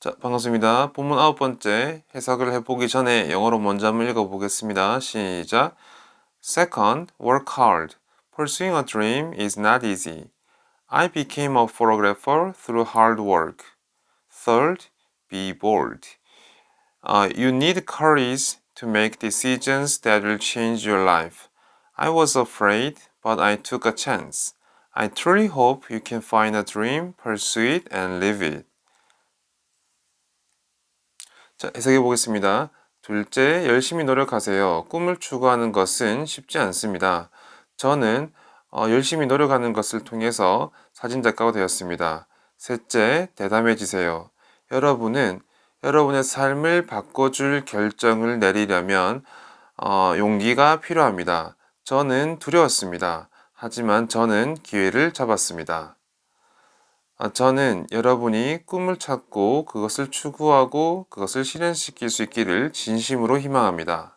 자, 반갑습니다. 본문 아홉 번째 해석을 해보기 전에 영어로 먼저 한번 읽어보겠습니다. 시작. Second, work hard. Pursuing a dream is not easy. I became a photographer through hard work. Third, be bold. Uh, you need courage to make decisions that will change your life. I was afraid, but I took a chance. I truly hope you can find a dream, pursue it, and live it. 자, 해석해 보겠습니다. 둘째, 열심히 노력하세요. 꿈을 추구하는 것은 쉽지 않습니다. 저는 어, 열심히 노력하는 것을 통해서 사진작가가 되었습니다. 셋째, 대담해지세요. 여러분은 여러분의 삶을 바꿔줄 결정을 내리려면 어, 용기가 필요합니다. 저는 두려웠습니다. 하지만 저는 기회를 잡았습니다. 아, 저는 여러분이 꿈을 찾고 그것을 추구하고 그것을 실현시킬 수 있기를 진심으로 희망합니다.